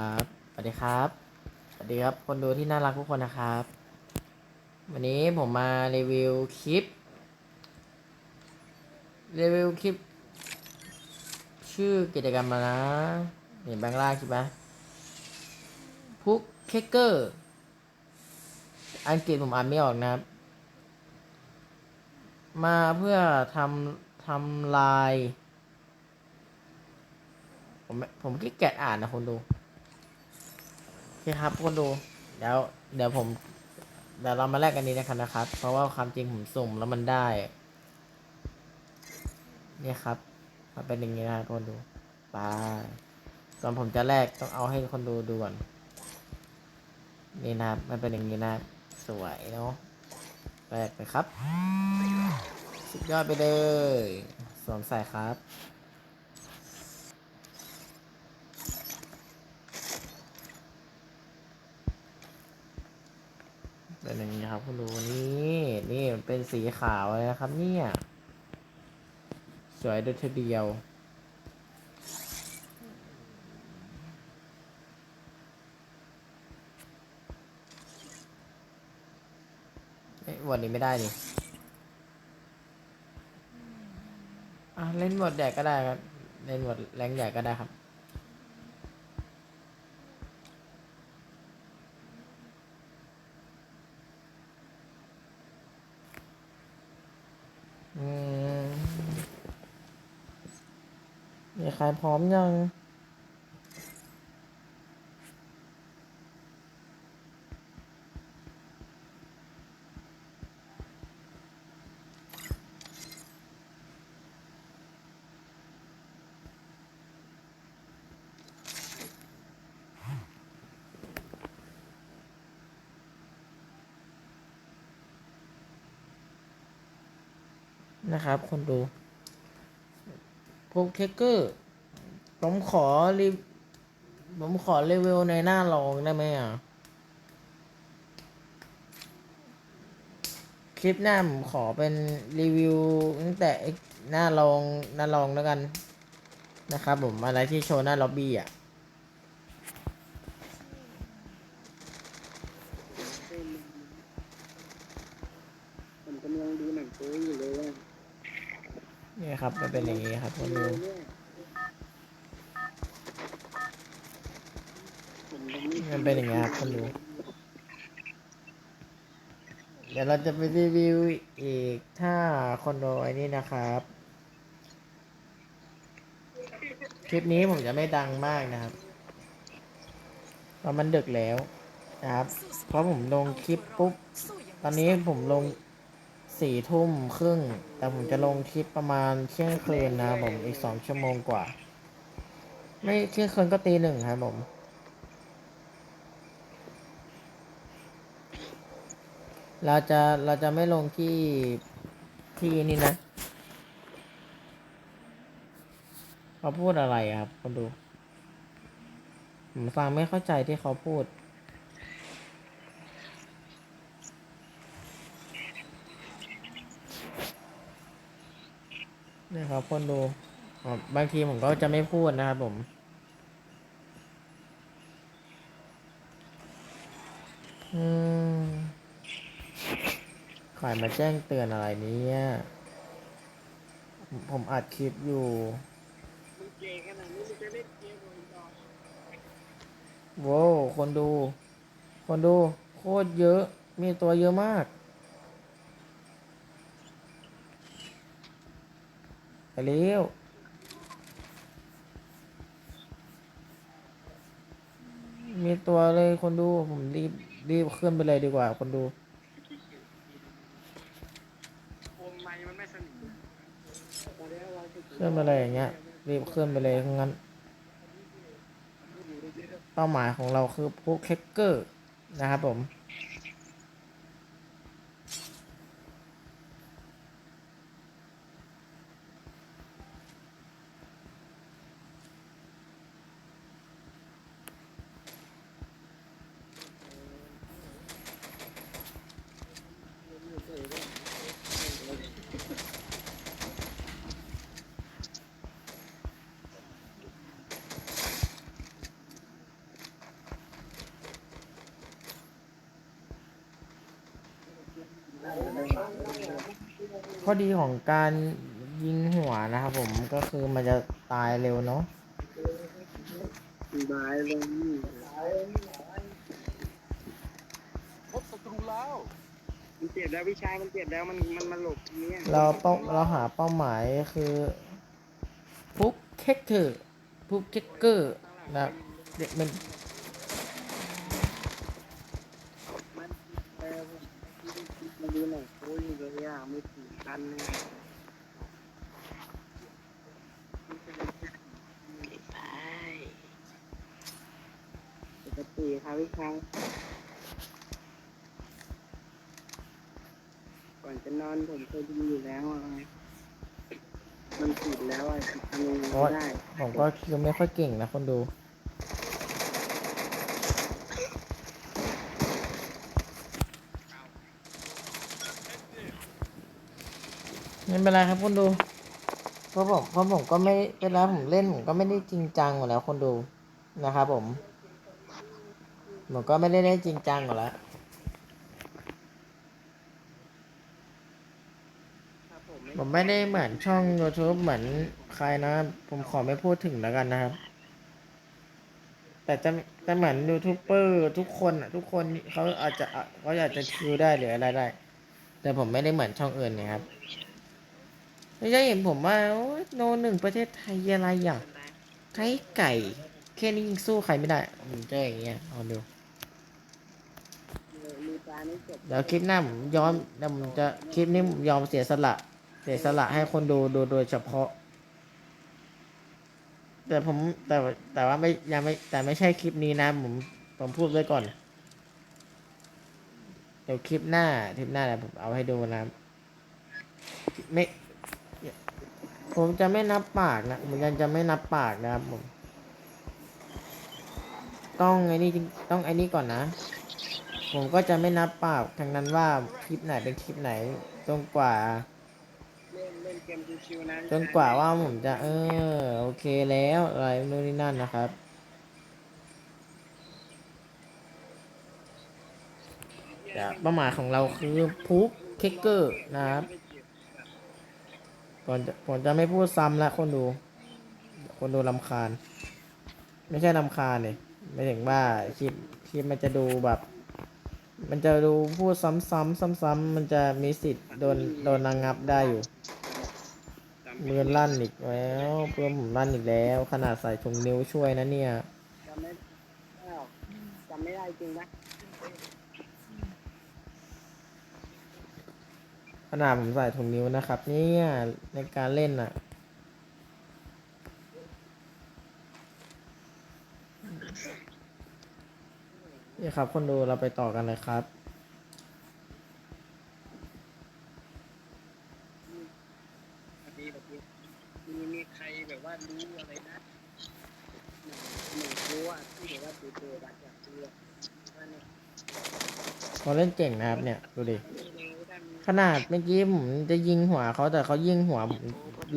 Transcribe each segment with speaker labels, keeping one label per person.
Speaker 1: ครับสวัสดีครับ สวัสดีครับ คนดูที่น่ารักทุกคนนะครับ วันนี้ผมมารีวิวคลิป รีวิวคลิป ชื่อกิจกรรมมานะเห็นแบงค์ล่าใช่ไหมพุกเคเกอร์ อังกฤษผมอ่านไม่ออกนะครับ มาเพื่อทำทำลาย ผมผมขี้เกียจอ่านนะคนดู คครับคนดูเดี๋ยวเดี๋ยวผมเดี๋ยวเรามาแลกกันนี้นะครับนะครับ เพราะว่าความจริงผมสุ่มแล้วมันได้ เนี่ยครับมันเป็นอย่างนี้นะคนดูไปก่อนผมจะแลกต้องเอาให้คนดูดูก่อนนี่นะครับมันเป็นอย่างนี้นะสวยเนาะแลกไปครับ สุดยอดไปเลยสวมใส่ครับ เป็นอย่างนี้ครับคุณดูนี่นี่เป็นสีขาวเลยนะครับ เนี่ย สวยโดยทีเดียวเอ๊ะวันนี้ไม่ได้ดิอะเล่นหมดใหญ่ก็ได้ครับ เล่นหมดแรงใหญ่ก็ได้ครับ มีใครพร้อมยัง นะครับ คนดูพวกเทคเกอร์ผมขอรีผมขอรีวิวในหน้าลองได้ไหมอะ คลิปหน้าผมขอเป็นรีวิวตั้งแต่หน้าลองหน้าลองแล้วกัน นะครับผมอะไรที่โชว์หน้าล็อบบี้อะ
Speaker 2: ผมกำลังดูหนังโป๊อยู่เลยว่า
Speaker 1: นี่ ครับมันเป็นอย่างนี้ครับคนดู
Speaker 2: มั
Speaker 1: นเป็นอย่างนี้ครับคนดูเดี๋ยวเราจะไปรีวิวอีกถ้าคนดูไอ้นี่นะครับ คลิปนี้ผมจะไม่ดังมากนะครับเพราะมันดึกแล้วนะครับ เพราะผมลงคลิปปุ๊บ ตอนนี้ผมลง สี่ทุ่มครึ่ง แต่ผมจะลงคลิปประมาณเที่ยงคืนนะผมอีกสองชั่วโมงกว่า ไม่เที่ยงคืนก็ตีหนึ่งครับผมเราจะเราจะไม่ลงที่ที่นี่นะเขาพูดอะไรครับคนดูผมฟังไม่เข้าใจที่เขาพูด นี่ครับคนดูบางทีผมก็จะไม่พูดนะครับผมอืมใครมาแจ้งเตือนอะไรนี้ผมอัดคลิปอยู่
Speaker 2: มึงเก่งขนาดนี้มึงจะเล่นเกมอะไรต่อ
Speaker 1: โว้วคนดู คนดู โคตรเยอะ มีตัวเยอะมาก ไปเร็วมีตัวเลยคนดูผมรีบรีบขึ้นไปเลยดีกว่าคนดู
Speaker 2: วงไม้มันไม่อนนี้เราจะ
Speaker 1: ขึ้นไปเลยอย่างเงี้ย รีบขึ้นไปเลยงั้น เป้าหมายของเราคือพวกแคคเกอร์นะครับผม ข้อดีของการยิงหัวนะครับผมก็คือมันจะตายเร็วเนาะ
Speaker 2: บายลงนี่
Speaker 3: พบศัตรูแล้ว
Speaker 2: มันเจ็บแล้วพี่ชายมันเจ็บแล้วมันมันมาหลบตรงเนี้ย
Speaker 1: เราเป้าเราหาเป้าหมายคือพุกเค็กเกอร์พุกเค็กเกอร์นะครับเด็กมัน
Speaker 2: มันเออมาดูหน่อยโอ้ยเลยอะ ไม่ถึงไปปกติครับพี่ชายก่อนจะนอนผมเคยดูอยู่แล้วอะมันติดแล้วอะทำยังไงไม่ได้
Speaker 1: ผมก็คิวไม่ค่อยเก่งนะคนดู ไม่เป็นไรครับคนดูเพราะผมเพราะผมก็ไม่เวลาผมเล่นผมก็ไม่ได้จริงจังอยู่แล้วคนดูนะครับผมผมก็ไม่ได้เล่นจริงจังอยู่แล้ว
Speaker 2: ผม
Speaker 1: ไม่ได้เหมือนช่อง YouTube เหมือนใครนะ ผมขอไม่พูดถึงแล้วกันนะครับ แต่จะแต่เหมือนยูทูบเบอร์ทุกคนอะ ทุกคนเขาอาจจะเขาอาจจะคิวได้หรืออะไรได้ แต่ผมไม่ได้เหมือนช่องอื่นเนะครับ ไม่ใช่เห็นผมว่าโนหนึ่งประเทศไทยอะไรอย่างไก่ไก่แค่นี้ยิงสู้ใครไม่ได้ผมเจออย่างเงี้ยเอาดูเดี๋ยวคลิปหน้าผมยอมเดี๋ยวผมจะคลิปนี้ผมยอมเสียสละ เสียสละให้คนดูดูโดยเฉพาะ แต่ผมแต่แต่ว่าไม่ยังไม่แต่ไม่ใช่คลิปนี้นะผมผมพูดไว้ก่อน เดี๋ยวคลิปหน้าคลิปหน้าเดี๋ยวผมเอาให้ดูนะไม่ ผมจะไม่นับปากนะผมยังจะไม่นับปากนะครับผมต้องไอ้นี่ต้องไอ้นี่ก่อนนะ ผมก็จะไม่นับปากทั้งนั้นว่าคลิปไหนเป็นคลิปไหนจนกว่าจนกว่าว่าผมจะ เออ โอเคแล้วอะไรนู่นนี่นั่นนะครับเป้าหมายของเราคือพุกเคิกเกอร์นะครับ ก่อนจะผมจะไม่พูดซ้ำละคนดู คนดูลำคาญ ไม่ใช่ลำคาญเลยไม่ถึงว่าคลิปคลิปมันจะดูแบบ มันจะดูพูดซ้ำๆซ้ำๆมันจะมีสิทธิ์โดนโดนระงับได้อยู่มือลั่นอีกแล้วเพื่อนผมลั่นอีกแล้ว ขนาดใส่ถุงนิ้วช่วยนะเนี่ย
Speaker 2: จำไม่จำไม่ได้จริงนะ
Speaker 1: ขนาดผมใส่ถุงนิ้วนะครับ เนี่ยในการเล่นน่ะนี่ครับ คนดูเราไปต่อกันเลยครับ
Speaker 2: มีแบบนี้มีมีใครแบบว่ารู้อะไรนะหนึ่งหนึ่งรู้อะที่แบบว่าตัวตัวบัตรจากตัวว่าเนี่ย
Speaker 1: เขาเล่นเก่งนะครับเนี่ย ดูดิ
Speaker 2: มีเร็วได้มี
Speaker 1: ขนาดเมื่อกี้ผมจะยิงหัวเขาแต่เขายิงหัวผม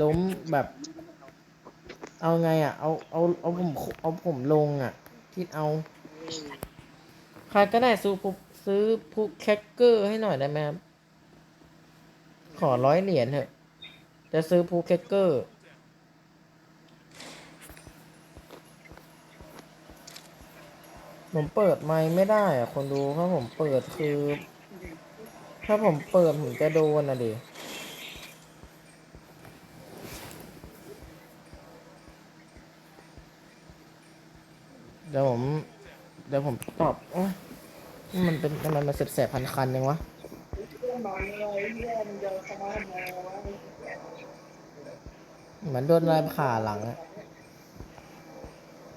Speaker 1: ล้มแบบ เอาไงอะ เอาเอาเอาผมเอาผมลงอะ คิดเอาใครก็ได้ซื้อพุซื้อพุกแคคเกอร์ให้หน่อยได้ไหมครับขอร้อยเหรียญเถอะจะซื้อพุกแคคเกอร์ผมเปิดไมค์ไม่ได้อะคนดูถ้าผมเปิดคือ ถ้าผมเปิดผมจะโดนอะดิเดี๋ยวผม เดี๋ยวผมตอบอมันเป็นทำไมมันเสศแสบๆคันยังวะเหมือนโดนอะไรผ่าหลังอะ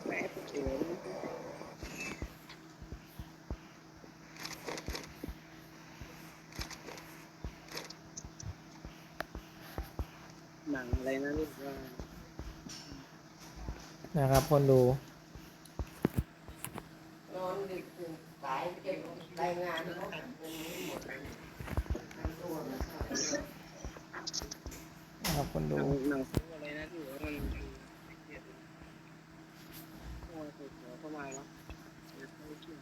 Speaker 2: แม่เอ๋ หนังอะไรนะลูกว่า
Speaker 1: นะครับคนดูนะครับคน
Speaker 2: ห
Speaker 1: ดู
Speaker 2: นังหนังสู้อะไรนะที่ว่ามันเกลียดโอ้ยปวดหัวเข้ามาวะเดี๋ยวเข้าชื่อ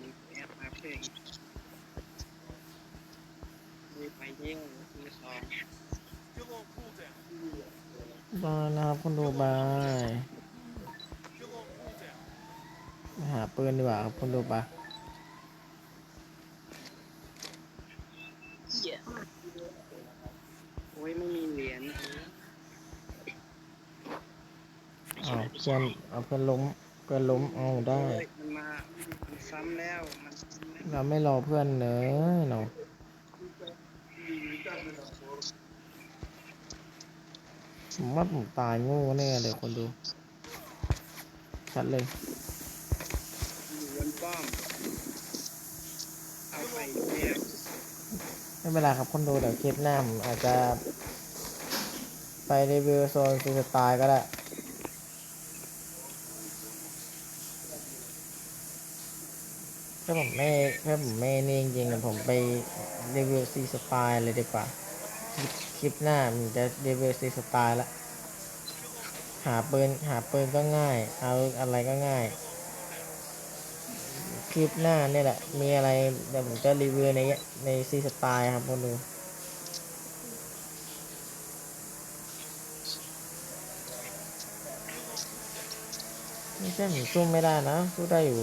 Speaker 2: มีแอปมาเพลง ยิ่งมีสอง
Speaker 1: บายนะครับคนดูบายไปหาปืนดีกว่าครับคนดูบาย
Speaker 2: เหี้ยโอ้ยไม่มีเหรียญ
Speaker 1: อ้าวเพื่อนเอาเพื่อนล้มเพื่อนล้มเอาได้
Speaker 2: เฮ้ยมันมา มันซ้ำแล้ว มันซ้ำแล้ว
Speaker 1: เราไม่รอเพื่อนเนอะเนา ผมว่าผมตายโง่แน่เลยคนดู ชัดเลย
Speaker 2: อยู่บนป้อมเอาไปเนี่ย
Speaker 1: ไม่เป็นไรครับคนดูเดี๋ยวคลิปหน้าผมอาจจะ ไปรีวิวโซนซีสไตล์ก็ได้ ถ้าผมไม่ถ้าผมไม่นี่จริงๆผมไปรีวิวซีสไตล์เลยดีกว่า คลิปหน้ามันจะรีวิวซีสไตล์ละ หาปืนหาปืนก็ง่าย เอาอะไรก็ง่าย คลิปหน้าเนี่ยแหละ มีอะไรเดี๋ยวผมจะรีวิวในในซีสไตล์ครับคนดูไม่ใช่ผมสู้ไม่ได้นะสู้ได้อยู่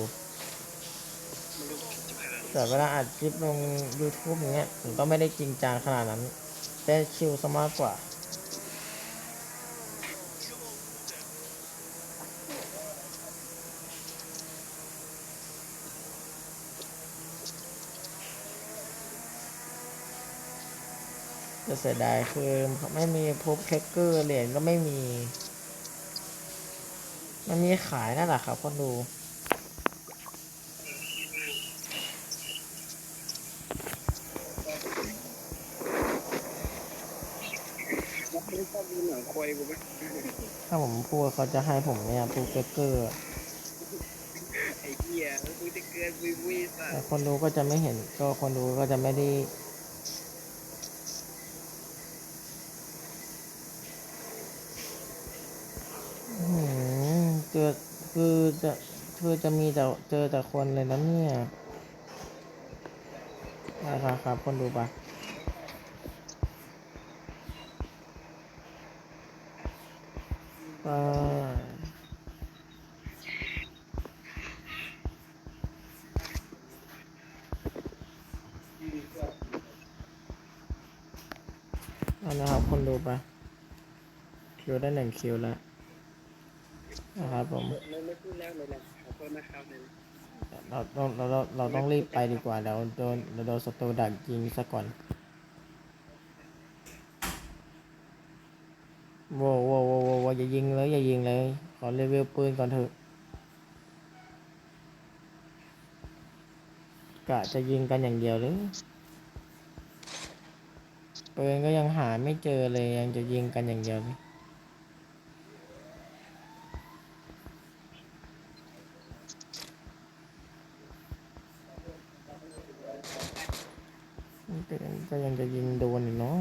Speaker 1: แต่เวลาอัดคลิปลง YouTube อย่างเงี้ยผมก็ไม่ได้จริงจังขนาดนั้น แต่ชิลซะมากกว่าจะเสียดายคือไม่มีพบแคคเกอร์เหรียญก็ไม่มี มันมีขายนั่นแหละครับคนดู
Speaker 2: แล้วไม่ชอบดูหนัง ควายกูไหม
Speaker 1: ถ้าผมพูดเขาจะให้ผมเนี่ยพูแคคเกอร์
Speaker 2: ไอ้เหี้ยแล้วกูจะเกินวิวิสั
Speaker 1: แต่
Speaker 2: ตว์
Speaker 1: คนดูก็จะไม่เห็น ก็คนดูก็จะไม่ได้อื้อหือเจอคือจะคือจะมีแต่เจอแต่คนเลยนะเนี่ยนะครับครับคนดูปะ ไปเอานะครับคนดูปะคิวได้หนึ่งคิวแล้วนะครับผม
Speaker 2: ไม่ไม่พูดแล้วเลยแหละขอโทษนะครับเลย
Speaker 1: เราเราเราเราเราต้องรีบไปดีกว่าเดี๋ยวโดนเดี๋ยวโดนศัตรูดักยิงซะก่อนโว้วโว้วโว้วโว้วโว้วอย่ายิงเลยอย่ายิงเลยขอรีวิวปืนก่อนเถอะกะจะยิงกันอย่างเดียวหรือปืนก็ยังหาไม่เจอเลยยังจะยิงกันอย่างเดียวเลยก็ยังก็ยังจะยิงโดนอีกเนาะ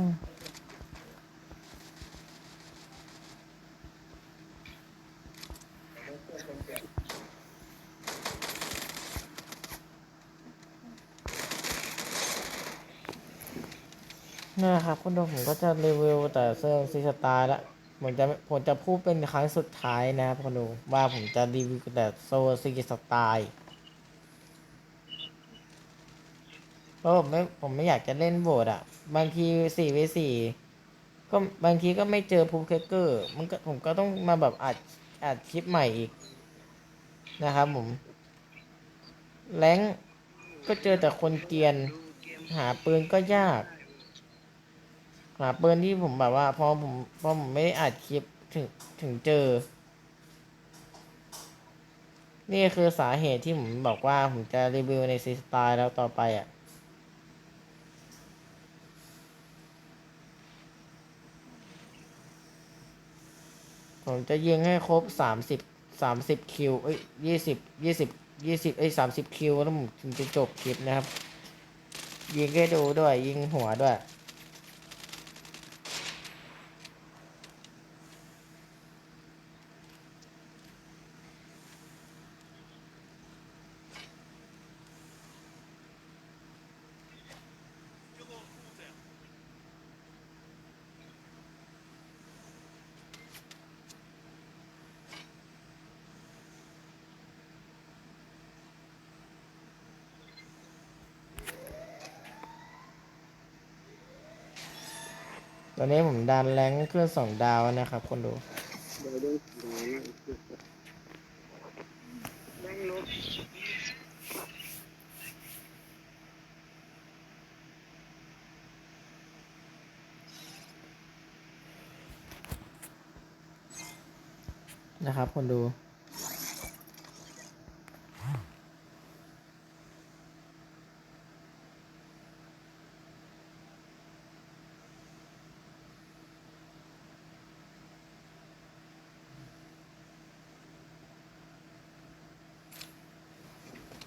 Speaker 1: นะครับคุณผู้ชมผมก็จะรีวิวแต่เสื้อซีสไตล์ละผมจะผมจะพูดเป็นครั้งสุดท้ายนะครับคุณผู้ชมว่าผมจะรีวิวแต่โซซีสไตล์เพราะผมไม่ผมไม่อยากจะเล่นโบดอะ บางทีสี่วสี่ก็บางทีก็ไม่เจอพูเคเกอร์มันก็ผมก็ต้องมาแบบอัดอัดคลิปใหม่อีกนะครับผมแรงก็เจอแต่คนเกียน หาปืนก็ยาก หาปืนที่ผมแบบว่าพอผมพอผมไม่ได้อัดคลิปถึงถึงเจอ นี่คือสาเหตุที่ผมบอกว่าผมจะรีวิวในซีสไตล์แล้วต่อไปอะผมจะยิงให้ครบสามสิบสามสิบคิวเอ้ยยี่สิบยี่สิบยี่สิบเอ้ยสามสิบคิวแล้วผมถึงจะจบคลิปนะครับ ยิงให้ดูด้วยยิงหัวด้วย ตอนนี้ผมดันแรงค์ขึ้นสองดาวนะครับ คนดูนะครับ คนดู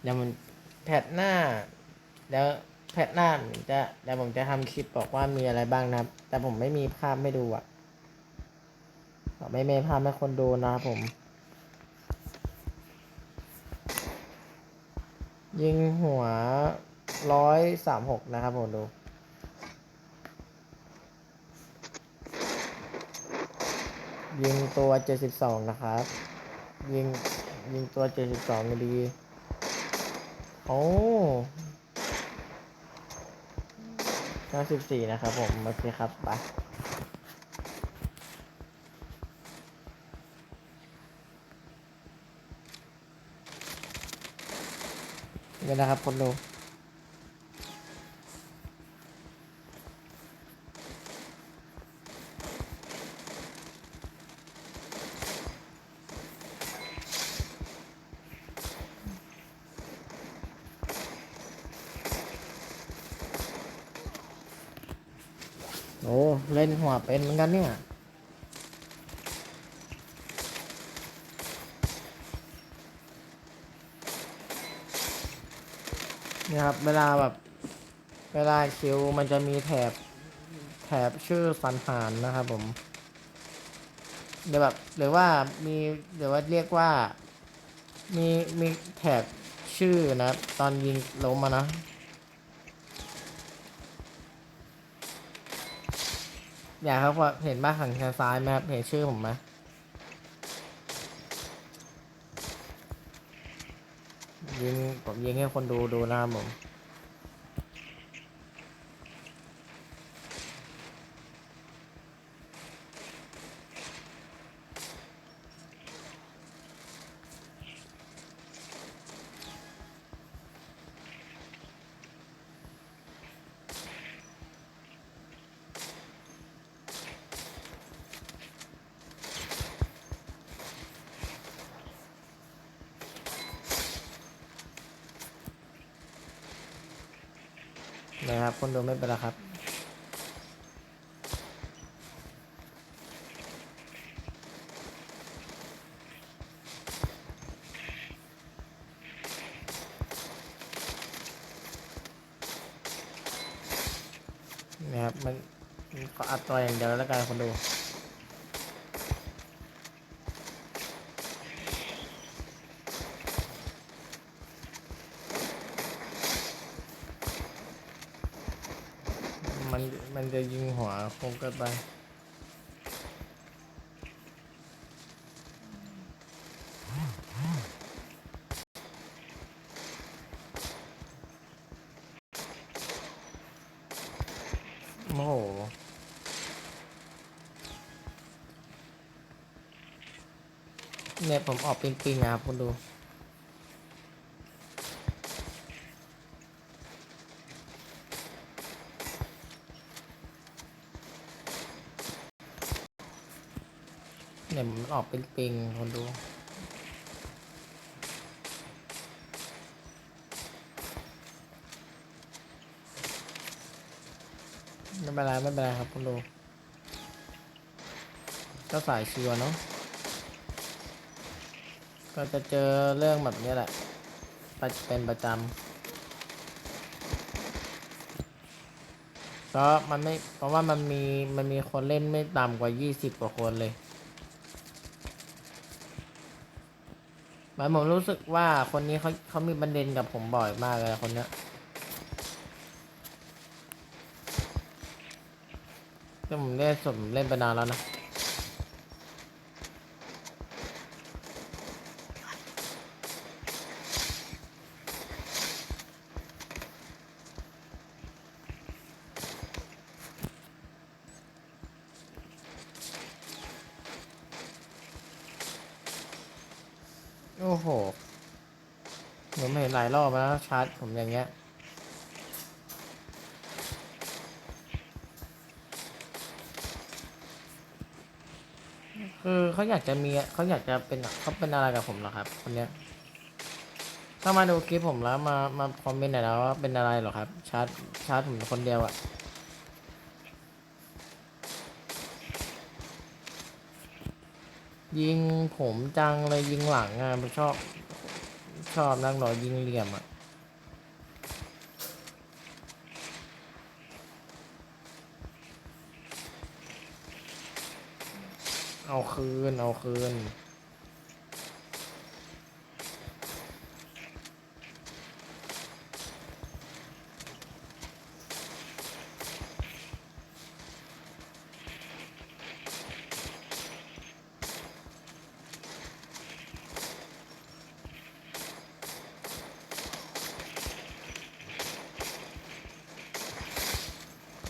Speaker 1: เดี๋ยวมันแพทหน้าเดี๋ยวแพทหน้าผมจะเดี๋ยวผมจะทำคลิปบอกว่ามีอะไรบ้างนะครับ แต่ผมไม่มีภาพให้ดูอะไม่มีภาพให้คนดูนะครับผม ยิงหัวร้อยสามหกนะครับผมดูยิงตัวเจ็ดสิบสองนะครับ ยิงยิงตัวเจ็ดสิบสองดี โอ้เก้าสิบสี่นะครับผมโอเคครับไปเดี๋ยวนะครับคนดู เป็นเหมือนกันเนี่ย เนี่ยครับ เวลาแบบ เวลาคิวมันจะมีแถบ แถบชื่อสันหารนะครับผมเดี๋ยวแบบหรือว่ามีหรือว่าเรียกว่า มีมีแถบชื่อนะ ตอนยิงล้มมานะ อยากครับว่าเห็นบ้านทางซ้ายไหมครับเห็นชื่อผมไหมยิงผมยิงให้คนดูดูนะครับผม นะครับ คนดูไม่เป็นไรครับ นะครับมันมันขออัดตัวอย่างเดียวแล้วกันคนดูมันมันจะยิงหัวคงเกินไป โอ้โห เนี่ยผมออกปิงๆนะครับคุณดูเนี่ยมันออกเป็นปิงๆคนดูไม่เป็นไรไม่เป็นไรครับคุณดูก็สายชัวเนาะ ก็จะเจอเรื่องแบบนี้แหละประเป็นประจำก็มันไม่เพราะว่ามันมีมันมีคนเล่นไม่ต่ำกว่ายี่สิบกว่าคนเลยหมายผมรู้สึกว่าคนนี้เขาเขามีประเด็นกับผมบ่อยมากเลยคนเนี้ยแต่ผมเล่นสมเล่นไปนานแล้วนะ โอ้โหผมเห็นหลายรอบแล้ว ชาร์จผมอย่างเงี้ยคือเขาอยากจะมีเขาอยากจะเป็นเขาเป็นอะไรกับผมเหรอครับคนเนี้ยถ้ามาดูคลิปผมแล้วมามาคอมเมนต์หน่อยนะว่าเป็นอะไรเหรอครับ ชาร์จชาร์จผมคนเดียวอะยิงผมจังเลยยิงหลังอะชอบชอบนั่งรอยิงเหลี่ยมอะ เอาคืน เอาคืน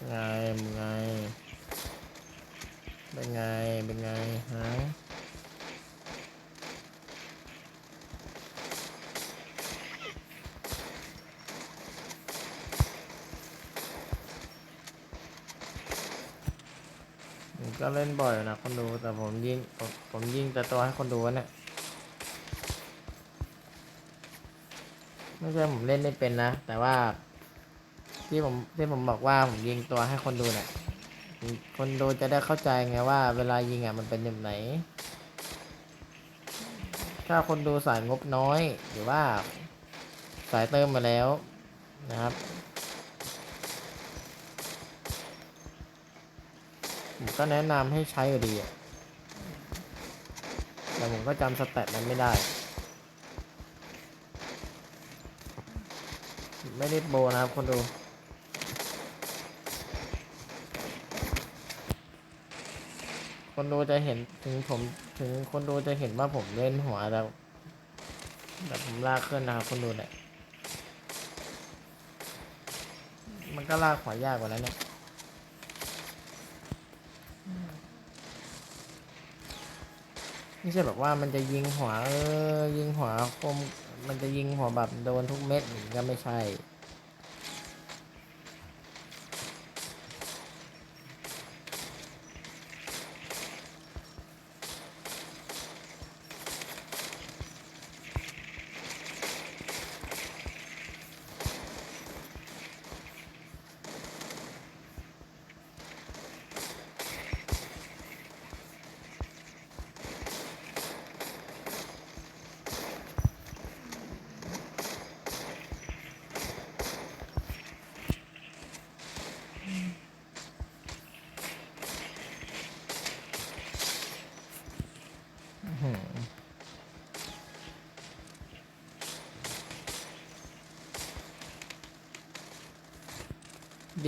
Speaker 1: ไงมึงไง เป็นไง เป็นไงฮะผมก็เล่นบ่อยนะคนดูแต่ผมยิงผมผมยิงแต่ตัวให้คนดูวะเนี่ยไม่ใช่ผมเล่นไม่เป็นนะ แต่ว่า ที่ผมที่ผมบอกว่าผมยิงตัวให้คนดูเนี่ย คนดูจะได้เข้าใจไงว่าเวลายิงอะมันเป็นแบบไหน ถ้าคนดูสายงบน้อย หรือว่าสายเติมมาแล้วนะครับผมก็แนะนำให้ใช้อยู่ดีแต่ผมก็จำสเตตมันไม่ได้ ไม่ได้โบนะครับคนดู คนดูจะเห็นถึงผมถึงคนดูจะเห็นว่าผมเล่นหัวแต่แต่ผมลากขึ้นนะครับคนดูเนี่ยมันก็ลากหัวยากกว่านั้นเนี่ยไม่ใช่แบบว่ามันจะยิงหัวเออยิงหัวคมมันจะยิงหัวแบบโดนทุกเม็ดก็ไม่ใช่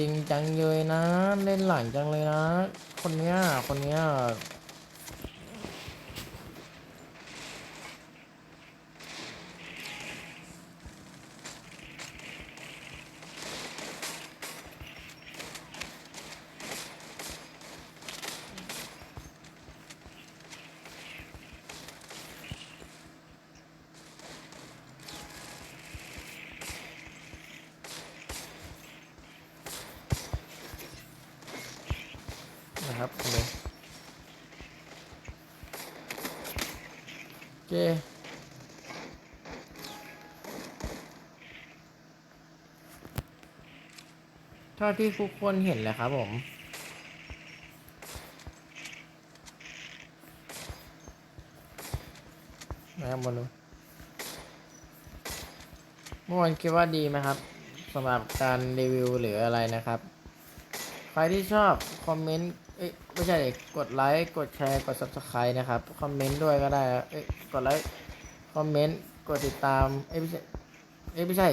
Speaker 1: ริงจังเลยนะ เล่นหลังจังเลยนะ คนเนี้ยคนเนี้ย นะครับเลยโอ เคเท่าที่ทุกคนเห็นแหละครับผมนะครับมาดูเมื่อวานคิดว่าดีไหมครับสำหรับการรีวิวหรืออะไรนะครับ ใครที่ชอบ คอมเมนต์ อ้ยไม่ใช่กดไลค์กดแชร์กด subscribe นะครับคอมเมนต์ด้วยก็ได้เอ้ยกดไลค์คอมเมนต์กดติดตามเอ้ยไม่ใช่เอ้ยไม่ใช่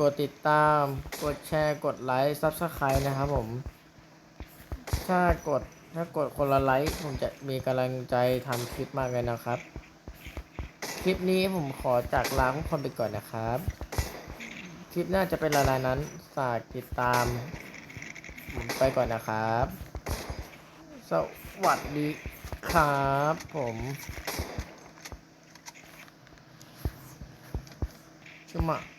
Speaker 1: กดติดตาม กดแชร์กดไลค์ subscribe นะครับผม ถ้ากดถ้ากดคนละไลค์ผมจะมีกำลังใจทำคลิปมากเลยนะครับ คลิปนี้ผมขอจากลาทุกคนไปก่อนนะครับ คลิปหน้าจะเป็นอะไรนั้นฝากติดตาม ไปก่อนนะครับ สวัสดีครับผมชุมา